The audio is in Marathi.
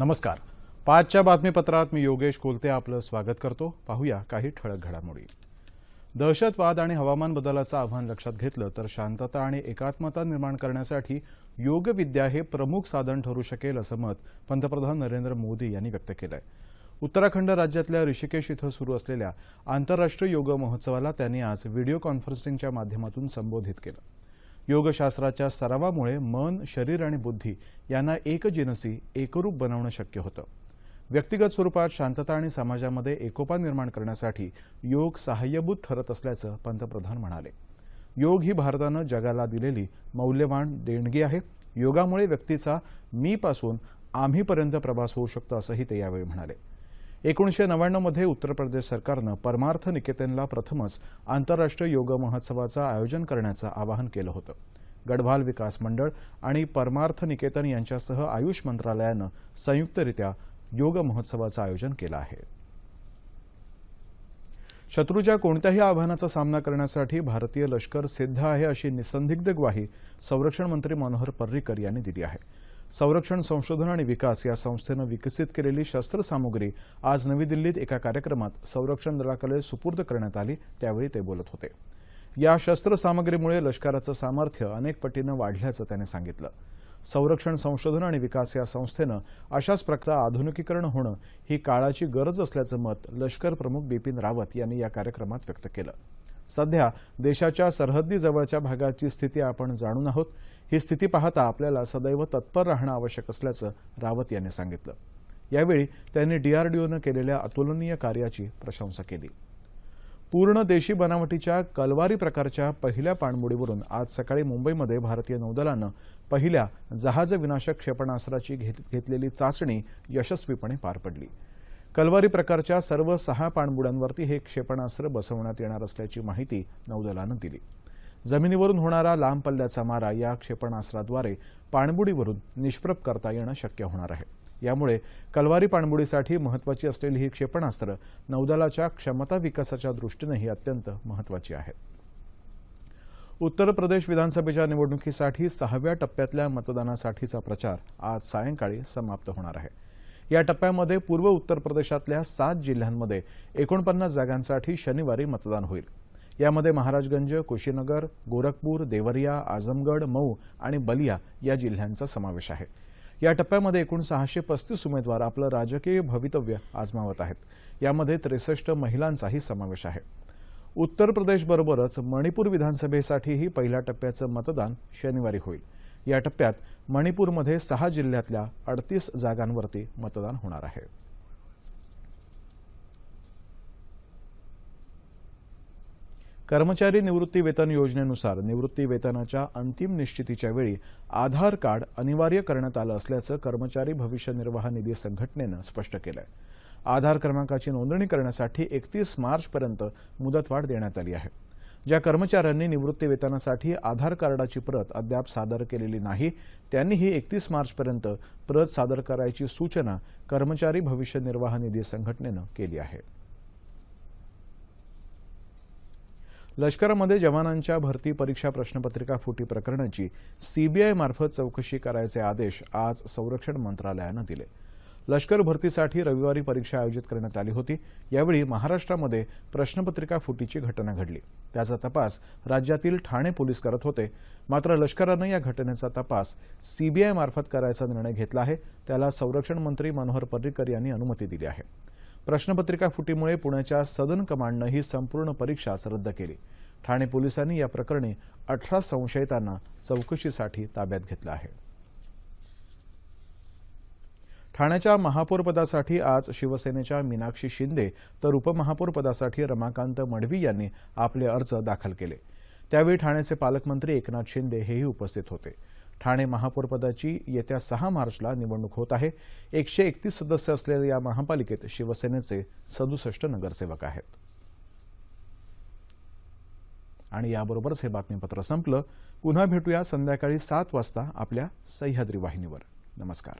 नमस्कार. पाचच्या बातमीपत्रात मी योगेश कोलते आपलं स्वागत करतो. पाहूया काही ठळक घडामोडी. दहशतवाद आणि हवामान बदलाचं आव्हान लक्षात घेतलं तर शांतता आणि एकात्मता निर्माण करण्यासाठी योगविद्या हे प्रमुख साधन ठरू शकेल असं मत पंतप्रधान नरेंद्र मोदी यांनी व्यक्त केलं आहे उत्तराखंड राज्यातल्या ऋषिकेश इथं सुरू असलेल्या आंतरराष्ट्रीय योग महोत्सवाला त्यांनी आज व्हिडिओ कॉन्फरन्सिंगच्या माध्यमातून संबोधित केलं. योगशास्त्राच्या सरावामुळे मन शरीर आणि बुद्धी यांना एकजिनसी एकरूप बनवणं शक्य होतं. व्यक्तिगत स्वरूपात शांतता आणि समाजामध्ये एकोपा निर्माण करण्यासाठी योग सहाय्यभूत ठरत असल्याचं पंतप्रधान म्हणाले. योग ही भारतानं जगाला दिलेली मौल्यवान देणगी आहे. योगामुळे व्यक्तीचा मी पासून आम्हीपर्यंत प्रवास होऊ शकतो असंही ते यावेळी म्हणाले. एकोणीसशे नव्याण्णवमध्ये उत्तर प्रदेश सरकारनं परमार्थ निकेतनला प्रथमच आंतरराष्ट्रीय योग महोत्सवाचं आयोजन करण्याचं आवाहन केलं होतं. गढवाल विकास मंडळ आणि परमार्थ निकेतन यांच्यासह आयुष मंत्रालयानं संयुक्तरित्या योग महोत्सवाचं आयोजन केलं आहे. शत्रूच्या कोणत्याही आव्हानाचा सामना करण्यासाठी भारतीय लष्कर सिद्ध आहे अशी निसंदिग्ध ग्वाही संरक्षण मंत्री मनोहर पर्रिकर यांनी दिली आहे. संरक्षण संशोधन आणि विकास या संस्थेनं विकसित केलेली शस्त्रसामुग्री आज नवी दिल्लीत एका कार्यक्रमात संरक्षण दलाकडे सुपूर्द करण्यात आली त्यावेळी ते बोलत होते. या शस्त्रसामग्रीमुळे लष्कराचं सामर्थ्य अनेक पटीनं वाढल्याचं त्यांनी सांगितलं. संरक्षण संशोधन आणि विकास या संस्थेनं अशाच प्रकारचं आधुनिकीकरण होणं ही काळाची गरज असल्याचं मत लष्कर प्रमुख बिपिन रावत यांनी या कार्यक्रमात व्यक्त केलं. सध्या देशाच्या सरहद्दीजवळच्या भागाची स्थिती आपण जाणून आहोत. ही स्थिती पाहता आपल्याला सदैव तत्पर राहणं आवश्यक असल्याचं रावत यांनी सांगितलं. यावेळी त्यांनी डीआरडीओनं केलेल्या अतुलनीय कार्याची प्रशंसा केली. पूर्ण देशी बनावटीच्या कलवारी प्रकारच्या पहिल्या पाणबुडीवरून आज सकाळी मुंबईमध्ये भारतीय नौदलानं पहिल्या जहाज विनाशक क्षेपणास्त्राची घेत- घेतलेली चाचणी यशस्वीपणे पार पडली. कलवारी प्रकारच्या सर्व सहा पाणबुड्यांवरती हे क्षेपणास्त्र बसवण्यात येणार असल्याची माहिती नौदलानं दिली. जमिनीवरून होणारा लांब पल्ल्याचा मारा या क्षेपणास्त्राद्वारे पाणबुडीवरून निष्प्रभ करता येणं शक्य होणार आहे. यामुळे कलवारी पाणबुडीसाठी महत्वाची असलेली ही क्षेपणास्त्र नौदलाच्या क्षमता विकासाच्या दृष्टीनंही अत्यंत महत्वाची आहेत उत्तर प्रदेश विधानसभेच्या निवडणुकीसाठी सहाव्या टप्प्यातल्या मतदानासाठीचा प्रचार आज सायंकाळी समाप्त होणार आहे. या टप्प्यामध्ये पूर्व उत्तर प्रदेशातल्या सात जिल्ह्यांमध्ये एकोणपन्नास जागांसाठी शनिवारी मतदान होईल. यामध्ये महाराजगंज कुशीनगर गोरखपूर देवरिया आझमगड मऊ आणि बलिया या जिल्ह्यांचा समावेश आहे. या टप्प्यामध्ये एकूण सहाशे पस्तीस उमेदवार आपलं राजकीय भवितव्य आजमावत आहेत. यामध्ये त्रेसष्ट महिलांचाही समावेश आहे. उत्तर प्रदेशबरोबरच मणिपूर विधानसभेसाठीही पहिल्या टप्प्याचं मतदान शनिवारी होईल. या टप्प्यात मणिपूरमध्ये सहा जिल्ह्यातल्या अडतीस जागांवरती मतदान होणार आहे. कर्मचारी निवृत्ती वेतन योजनेनुसार निवृत्ती वेतनाच्या अंतिम निश्चितीच्या वेळी आधार कार्ड अनिवार्य करण्यात आलं असल्याचं कर्मचारी भविष्य निर्वाह निधी संघटनेनं स्पष्ट केलं आधार क्रमांकाची नोंदणी करण्यासाठी एकतीस मार्चपर्यंत मुदतवाढ देण्यात आली आहे. ज्या कर्मचाऱ्यांनी निवृत्ती वेतनासाठी आधार कार्डाची प्रत अद्याप सादर केलेली नाही त्यांनीही एकतीस मार्चपर्यंत प्रत सादर करायची सूचना कर्मचारी भविष्य निर्वाह निधी संघटनेनं केली आहे. लष्करामध्ये जवानांच्या भरती परीक्षा प्रश्नपत्रिका फुटी प्रकरणाची सीबीआय मार्फत चौकशी करायचे आदेश आज संरक्षण मंत्रालयानं दिले. लष्कर भरतीसाठी रविवारी परीक्षा आयोजित करण्यात आली होती. यावेळी महाराष्ट्रामध्ये प्रश्नपत्रिका फुटीची घटना घडली. त्याचा तपास राज्यातील ठाणे पोलीस करत होते. मात्र लष्करानं या घटनेचा तपास सीबीआय मार्फत करायचा निर्णय घेतला आहे. त्याला संरक्षण मंत्री मनोहर पर्रिकर यांनी अनुमती दिली आहे. प्रश्नपत्रिका फुटीमुळे पुण्याच्या सदन कमांडनं ही संपूर्ण परीक्षाच रद्द केली. ठाणे पोलिसांनी या प्रकरणी अठरा संशयितांना चौकशीसाठी ताब्यात घेतलं आहे. ठाण्याच्या महापौरपदासाठी आज शिवसेनेच्या मीनाक्षी शिंदे तर उपमहापौरपदासाठी रमाकांत मडवी यांनी आपले अर्ज दाखल केले. त्यावेळी ठाण्याचे पालकमंत्री एकनाथ शिंदे हेही उपस्थित होते. ठाणे महापौरपदाची येत्या सहा मार्चला निवडणूक होत आहे. एकशे एकतीस सदस्य असलेल्या या महापालिकेत शिवसेनेचे सदुसष्ट नगरसेवक आहेत. आणि याबरोबरच हे बातमीपत्र संपलं. पुन्हा भेटूया संध्याकाळी सात वाजता आपल्या सह्याद्री वाहिनीवर. नमस्कार.